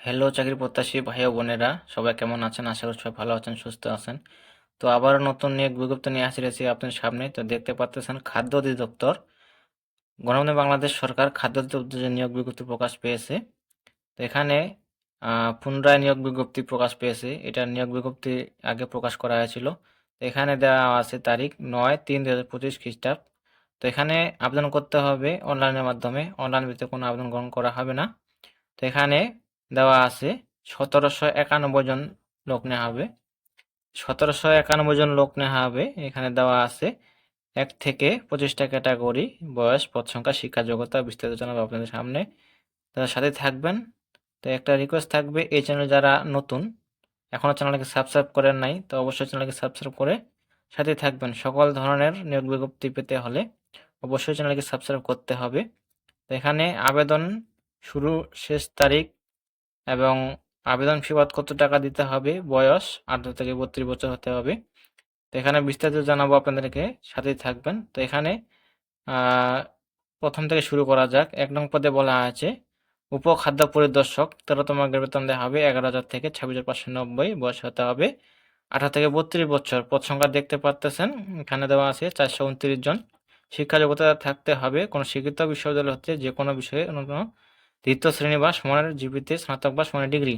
Hello চাকরি প্রত্যাশী ভাই বোনেরা, সবাই কেমন আছেন? আশা করি সবাই ভালো আছেন, সুস্থ আছেন। তো আবার নতুন নিয়োগ বিজ্ঞপ্তি নিয়ে আসি রয়েছি আপনার সামনে। তো দেখতে পাচ্ছেন খাদ্য অধিদপ্তর। গণমাধ্যমে বাংলাদেশ সরকার খাদ্য অধিদপ্তর নিয়োগ বিজ্ঞপ্তি প্রকাশ পেয়েছে। তো এখানে পুনরায় নিয়োগ বিজ্ঞপ্তি প্রকাশ পেয়েছে। এটা নিয়োগ বিজ্ঞপ্তি আগে প্রকাশ করা হয়েছিল। তো এখানে দেওয়া আছে তারিখ নয় তিন দু হাজার পঁচিশ খ্রিস্টাব্দ। তো এখানে আবেদন করতে হবে অনলাইনের মাধ্যমে। অনলাইন ভিত্তিতে কোনো আবেদন গ্রহণ করা হবে না। তো এখানে দেওয়া আছে। সতেরোশো একানব্বই জন লোক নেওয়া হবে। সতেরোশো একানব্বই জন লোক নেওয়া হবে। এখানে দেওয়া আছে এক থেকে পঁচিশটা ক্যাটাগরি বয়স, পদ সংখ্যা, শিক্ষা যোগ্যতা, বিস্তারিত জানাব আপনাদের সামনে। তাদের সাথে থাকবেন। তো একটা রিকোয়েস্ট থাকবে, এই চ্যানেল যারা নতুন এখনও চ্যানেলকে সাবস্ক্রাইব করেন নাই, তো অবশ্যই চ্যানেলকে সাবস্ক্রাইব করে সাথে থাকবেন। সকল ধরনের নিয়োগ বিজ্ঞপ্তি পেতে হলে অবশ্যই চ্যানেলকে সাবস্ক্রাইব করতে হবে। তো এখানে আবেদন শুরু শেষ তারিখ এবং আবেদন ফি বাদ কত টাকা দিতে হবে, বয়স আঠারো থেকে বত্রিশ বছর হতে হবে। তো এখানে বিস্তারিত জানাব আপনাদেরকে, সাথেই থাকবেন। তো এখানে প্রথম থেকে শুরু করা যাক। এক নং পদে বলা আছে, উপখাদ্য পরিদর্শক, তেরোতম গ্রেড বেতন দেওয়া হবে, এগারো হাজার থেকে ছাব্বিশ হাজার পাঁচশো নব্বই বয়স হতে হবে, আঠারো থেকে বত্রিশ বছর। পদ সংখ্যা দেখতে পাচ্তেছেন এখানে দেওয়া আছে চারশো উনত্রিশ জন। শিক্ষা যোগ্যতা থাকতে হবে, কোনো স্বীকৃত বিশ্ববিদ্যালয় হতে যে কোনো বিষয়ে অন্যতম তৃতীয় শ্রেণি বা সমানের জিপিতে স্নাতক বা সমানের ডিগ্রি।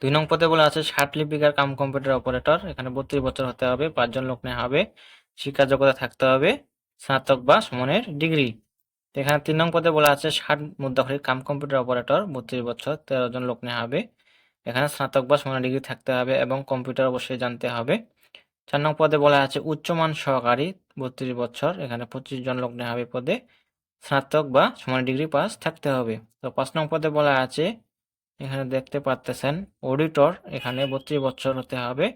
দুই নং পদে বলা আছে, ষাট লিপিকার কাম কম্পিউটার অপারেটর। এখানে বত্রিশ বছর হতে হবে পাঁচজন লোক নেওয়া হবে, শিক্ষা যোগ্যতা থাকতে হবে, স্নাতক বা সমানের ডিগ্রি। এখানে তিন নং পদে বলা আছে, ষাট মুদ্রাখরির কাম কম্পিউটার অপারেটর, বত্রিশ বছর, তেরো জন লোক নেওয়া হবে। এখানে স্নাতক বা সমানের ডিগ্রি থাকতে হবে এবং কম্পিউটার অবশ্যই জানতে হবে। চার নং পদে বলা আছে, উচ্চমান সহকারী, বত্রিশ বছর, এখানে পঁচিশ জন লোক নেওয়া হবে পদে। স্নাতক বা সমান ডিগ্রি পাস থাকতে হবে। তো পাঁচ নং পদে বলা আছে, এখানে দেখতে পাচ্তেছেন অডিটর এখানে বত্রিশ বছর হতে হবে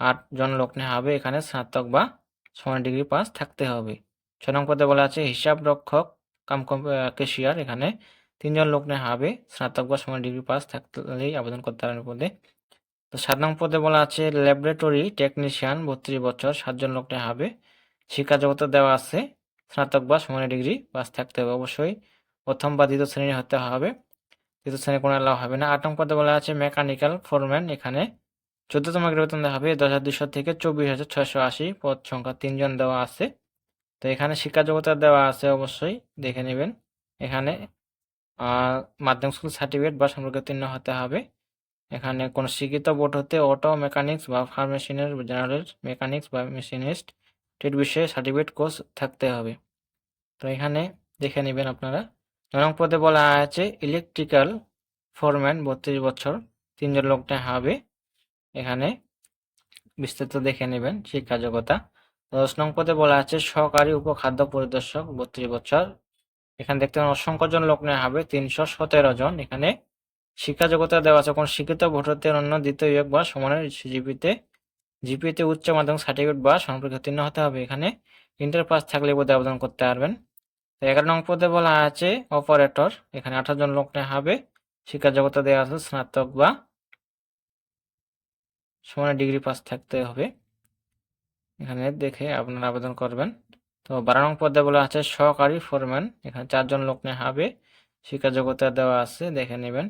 আট জন লোক নেওয়া হবে এখানে স্নাতক বা সমান ডিগ্রি পাস থাকতে হবে। ছয় নং পদে বলা আছে, হিসাব রক্ষক, কাম কেশিয়ার এখানে তিনজন লোক নেওয়া হবে, স্নাতক বা সমান ডিগ্রি পাস থাকলেই আবেদন করতে পারেন পদে। তো সাত নং পদে বলা আছে ল্যাবরেটরি টেকনিশিয়ান বত্রিশ বছর, সাতজন লোক নেওয়া হবে, শিক্ষা জগতে দেওয়া আছে স্নাতক বা সমান ডিগ্রি পাস থাকতে হবে অবশ্যই। প্রথম বা দ্বিতীয় শ্রেণি হতে হবে। দ্বিতীয় শ্রেণি কোনো অ্যালাউ হবে না। আট পদে বলা আছে মেকানিক্যাল ফোরম্যান এখানে। চোদ্দতম বেতন দেওয়া হবে দশ হাজার দুশো থেকে চব্বিশ হাজার ছয়শো আশি পদ সংখ্যা তিনজন দেওয়া আছে। তো এখানে শিক্ষা যোগ্যতা দেওয়া আছে অবশ্যই, দেখে নেবেন। এখানে মাধ্যমিক স্কুল সার্টিফিকেট বা সম্পর্কে উত্তীর্ণ হতে হবে। এখানে কোনো শিক্ষিত বোর্ড হতে অটো মেকানিক্স বা ফার্মেশিনের জেনারেল মেকানিক্স বা মেশিনিস্ট ট্রেড বিষয়ে সার্টিফিকেট কোর্স থাকতে হবে। তো এখানে দেখে নেবেন আপনারা। নয় পদে বলা আছে ইলেকট্রিক্যাল ফোরম্যান বত্রিশ বছর, তিনজন লোক নেওয়া হবে। এখানে বিস্তারিত দেখে নেবেন শিক্ষা যোগ্যতা দশ নং পদে বলা আছে, সহকারী উপখাদ্য পরিদর্শক, বত্রিশ বছর। এখানে দেখতে পাবেন অসংখ্য জন লোক নেওয়া হবে, তিনশো সতেরো জন। এখানে শিক্ষা যোগ্যতা দেওয়া আছে, কোন শিক্ষিত ভোটারতে অন্য দ্বিতীয় বা সমানের জিপিতে জিপিতে উচ্চ মাধ্যমিক সার্টিফিকেট বা সম্পর্কে উত্তীর্ণ হতে হবে। এখানে ইন্টার পাস থাকলে বোধহয় আবেদন করতে পারবেন। তো এগারো নং পদে বলা আছে অপারেটর এখানে আঠারো জন লোক নেওয়া হবে। শিক্ষা জগতে দেওয়া আছে স্নাতক বা সমানের ডিগ্রি পাস থাকতে হবে। এখানে দেখে আপনারা আবেদন করবেন। তো বারো নং পদে বলা আছে, সহকারী ফোরম্যান এখানে চারজন লোক নেওয়া হবে। শিক্ষা যোগ্যতা দেওয়া আছে, দেখে নেবেন।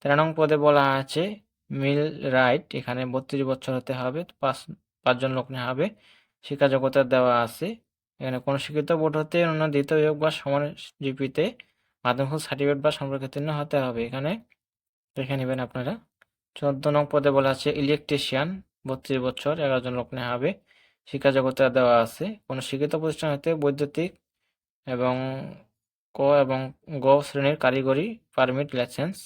তেরো নং পদে বলা আছে মিল রাইট এখানে বত্রিশ বছর হতে হবে, পাঁচ, পাঁচজন লোক নেওয়া হবে। শিক্ষা যোগ্যতা দেওয়া আছে। এখানে কোনো শিক্ষিত বোর্ড হতে অন্য দ্বিতীয় বা সমান জিপিতে মাধ্যমিক সার্টিফিকেট বা সম্পর্কে উত্তীর্ণ হতে হবে এখানে। দেখে নেবেন আপনারা। চোদ্দ নং পদে বলা আছে, ইলেকট্রিশিয়ান বত্রিশ বছর, এগারো জন লোক নেওয়া হবে। শিক্ষা যোগ্যতা দেওয়া আছে কোনো শিক্ষিত প্রতিষ্ঠান হতে বৈদ্যুতিক এবং ক এবং গ শ্রেণির কারিগরি পারমিট লাইসেন্স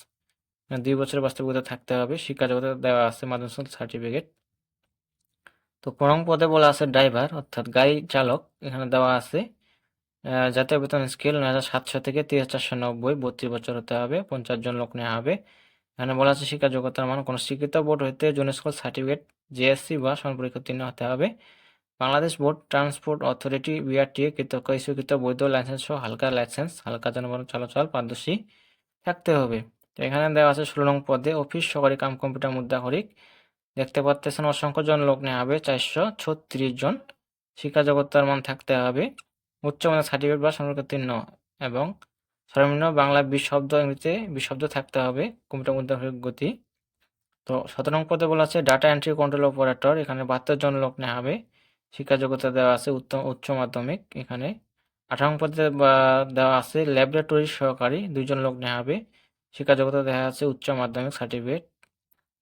দুই বছরের বাস্তবিকতা থাকতে হবে শিক্ষা যোগ্যতা দেওয়া আছে মাধ্যমিক সার্টিফিকেট তো পরম পদে বলা আছে ড্রাইভার অর্থাৎ গাড়ি চালক, এখানে দেওয়া আছে জাতীয় বেতন স্কেল নয় হাজার সাতশো থেকে তিন হাজার চারশো নব্বই, বত্রিশ বছর হতে হবে, পঞ্চাশ জন লোক নেওয়া হবে। এখানে বলা আছে শিক্ষা যোগ্যতার মান, কোনো স্বীকৃত বোর্ড হইতে জুনিয়র স্কুল সার্টিফিকেট জেএসসি বা সম্পর্কিত উত্তীর্ণ হতে হবে। Bangladesh road transport authority BRTA কৃতজ্ঞ, স্বীকৃত বৈধ লাইসেন্স সহ হালকা লাইসেন্স হালকা যানবাহন চলাচল, পারদর্শী থাকতে হবে। তো এখানে দেওয়া আছে ষোলো নং পদে, অফিস সহকারী কাম কম্পিউটার মুদ্রা হরিক দেখতে পাচ্ছেন অসংখ্য জন লোক নেওয়া হবে, চারশো ছত্রিশ জন। শিক্ষা যোগ্যতার মান থাকতে হবে। উচ্চ মানের সার্টিফিকেট বা সম্পর্কে উত্তীর্ণ এবং সর্বনিম্ন বাংলা বিশ শব্দ ইংরেজিতে বিশ শব্দ থাকতে হবে কম্পিউটার মধ্যে গতি। তো সতেরো নং পদে বলা আছে ডাটা এন্ট্রি কন্ট্রোল অপারেটর এখানে বাহাত্তর জন লোক নেওয়া হবে। শিক্ষা যোগ্যতা দেওয়া আছে উত্তম, উচ্চ মাধ্যমিক, এখানে আঠারো পদে দেওয়া আছে ল্যাবরেটরি সহকারী দুইজন লোক নেওয়া হবে। শিক্ষা যোগ্যতা দেওয়া আছে উচ্চ মাধ্যমিক সার্টিফিকেট।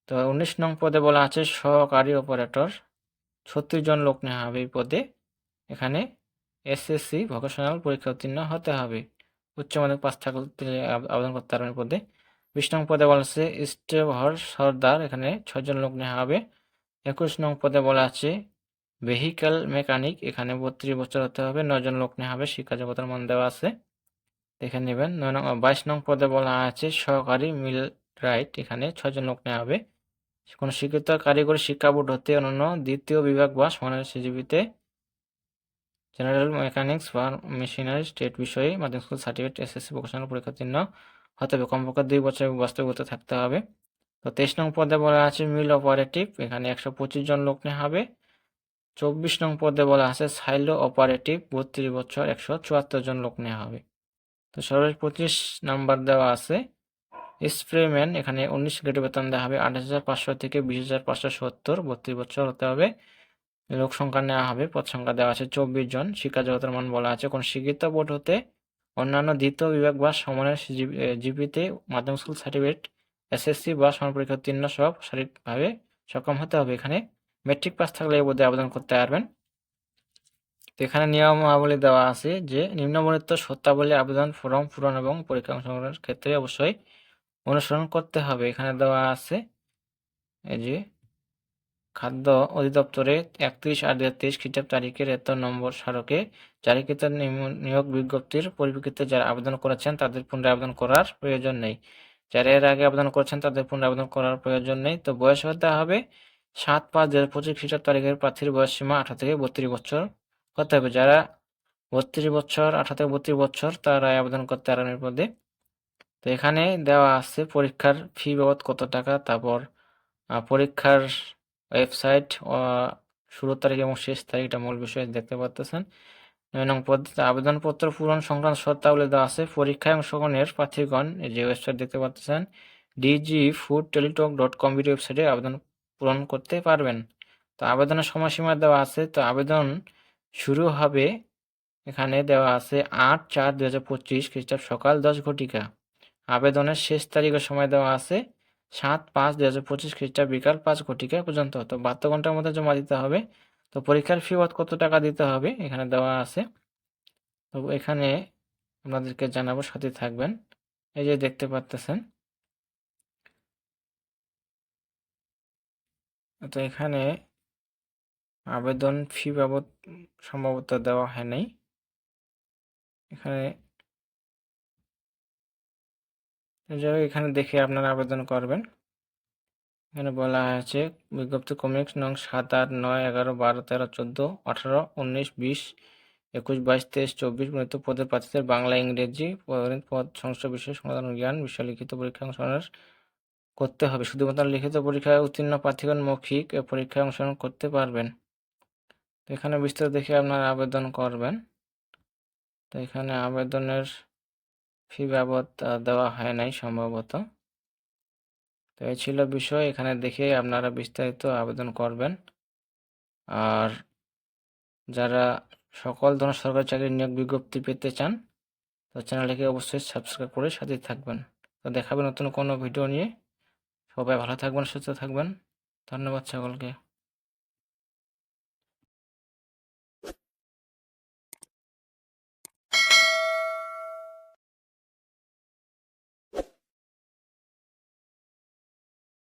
তো উনিশ নং পদে বলা আছে সহকারী অপারেটর। ছত্রিশ জন লোক নেওয়া হবে এই পদে। এখানে এসএসসি ভোকেশনাল পরীক্ষা উত্তীর্ণ হতে হবে। উচ্চ মাধ্যমিক পাস থাকলে আবেদন করতে পারবেন পদে। বিশ নং পদে বলা আছে স্টেভর সর্দার। এখানে ছজন লোক নেওয়া হবে। একুশ নং পদে বলা আছে ভেহিক্যাল মেকানিক। এখানে বত্রিশ বছর হতে হবে। নজন লোক নেওয়া হবে। শিক্ষা জগতের মান দেওয়া আছে। দেখে নেবেন। নয় নং, বাইশ নং পদে বলা আছে, সহকারী মিল রাইট। এখানে ছজন লোক নেওয়া হবে। কোনো স্বীকৃত কারিগরি শিক্ষা বোর্ড হতে অন্যান্য দ্বিতীয় বিভাগ বা সমানের সিজিবিতে জেনারেল মেকানিক্স বা মেশিনারি স্টেট বিষয়ে মাধ্যমিক স্কুল সার্টিফিকেট, এসএসসি ভোকেশনাল পরীক্ষা উত্তীর্ণ হতে হবে। কমপক্ষে দুই বছর বাস্তবিকতা থাকতে হবে। তো তেইশ নং পদে বলা আছে, মিল অপারেটিভ। এখানে একশো পঁচিশ জন লোক নেওয়া হবে। চব্বিশ নং পদে বলা আছে, সাইলো অপারেটিভ। বত্রিশ বছর একশো চুয়াত্তর জন লোক নেওয়া হবে। তো সর্বশেষ পঁচিশ নাম্বার দেওয়া আছে। স্প্রেম্যান এখানে উনিশ গ্রেড বেতন দেওয়া হবে আঠাশ হাজার পাঁচশো থেকে বিশ হাজার পাঁচশো সত্তর। বত্রিশ বছর হতে হবে। লোক সংখ্যা নেওয়া হবে, পদ সংখ্যা দেওয়া আছে চব্বিশ জন। শিক্ষা জগতের মান বলা আছে। কোন স্বীকৃত বোর্ড হতে অন্যান্য দ্বিতীয় বিভাগ বা সমানের জিপিতে মাধ্যমিক স্কুল সার্টিফিকেট এসএসসি বা সমান পরীক্ষা উত্তীর্ণ সব শারীরিকভাবে সক্ষম হতে হবে। এখানে মেট্রিক পাস থাকলে এই বোর্ডে আবেদন করতে পারবেন। তো এখানে নিয়মাবলী দেওয়া আছে যে নিম্নবর্ণিত সত্যাবলী আবেদন ফর্ম পূরণ এবং পরীক্ষা অংশগ্রহণের ক্ষেত্রে অবশ্যই অনুসরণ করতে হবে। এখানে দেওয়া আছে এই যে খাদ্য অধিদপ্তরে একত্রিশ আট দুই হাজার তেইশ খ্রিস্টাব্দ তারিখের এত নম্বর স্মারকে জারিকৃত নিয়োগ বিজ্ঞপ্তির পরিপ্রেক্ষিতে যারা আবেদন করেছেন তাদের পুনরায় আবেদন করার প্রয়োজন নেই। যারা এর আগে আবেদন করেছেন তাদের পুনরায় আবেদন করার প্রয়োজন নেই। তো বয়স হতে হবে সাত পাঁচ দু হাজার পঁচিশ খ্রিস্টাব্দ তারিখের প্রার্থীর বয়স সীমা আঠারো থেকে বত্রিশ বছর হতে হবে। যারা বত্রিশ বছর, আঠারো থেকে বত্রিশ বছর, তারা আবেদন করতে এর পদে তো এখানে দেওয়া আছে পরীক্ষার ফি বাবদ কত টাকা, তারপর পরীক্ষার ওয়েবসাইট শুরুর তারিখ এবং শেষ তারিখটা মূল বিষয় দেখতে পাচ্ছেন নয় নং পদ্ধতিতে আবেদনপত্র পূরণ সংক্রান্ত শর্তাবলী দেওয়া আছে। পরীক্ষায় অংশগ্রহণের প্রার্থীগণ, এই যে ওয়েবসাইট দেখতে পাচ্ছেন DG food Teletalk dot com ওয়েবসাইটে আবেদন পূরণ করতে পারবেন। তো আবেদনের সময়সীমা দেওয়া আছে। তো আবেদন শুরু হবে। এখানে দেওয়া আছে আট চার দু হাজার পঁচিশ খ্রিস্টাব্দ সকাল দশ ঘটিকা। আবেদনের শেষ তারিখের সময় দেওয়া আছে সাত পাঁচ দু হাজার পঁচিশ খ্রিস্টাব্দ বিকাল পাঁচ ঘটিকা পর্যন্ত। তো বাহাত্তর ঘণ্টার মধ্যে জমা দিতে হবে। তো পরীক্ষার ফি কত টাকা দিতে হবে? এখানে দেওয়া আছে। তো এখানে আপনাদেরকে জানাব, সাথে থাকবেন। এই যে দেখতে পাচ্তেছেন। তো এখানে আবেদন ফি বাবদ সম্ভবত দেওয়া হয় নাই। এখানে এখানে দেখে আপনারা আবেদন করবেন। এখানে বলা আছে বিজ্ঞপ্তি কমিক্স নং সাত আট নয় এগারো বারো তেরো চোদ্দ আঠারো উনিশ বিশ একুশ বাইশ তেইশ চব্বিশ মৃত পদের প্রার্থীদের বাংলা, ইংরেজি পদ সংশ্লিষ্ট বিষয় সমাধান জ্ঞান বিষয় লিখিত পরীক্ষা অংশগ্রহণ করতে হবে। শুধুমাত্র লিখিত পরীক্ষায় উত্তীর্ণ প্রার্থীগণ মৌখিক পরীক্ষায় অংশগ্রহণ করতে পারবেন। তো এখানে বিস্তারিত দেখে আপনারা আবেদন করবেন। তো এখানে আবেদনের ফি বাবদ দেওয়া হয় নাই সম্ভবত। তো এই ছিল বিষয়, এখানে দেখে আপনারা বিস্তারিত আবেদন করবেন। আর যারা সকল ধরনের সরকারি চাকরির নিয়োগ বিজ্ঞপ্তি পেতে চান, তো চ্যানেলটিকে অবশ্যই সাবস্ক্রাইব করে সাথে থাকবেন। তো দেখাবে নতুন কোনো ভিডিও নিয়ে। সবাই ভালো থাকবেন, সুস্থ থাকবেন। ধন্যবাদ সকলকে।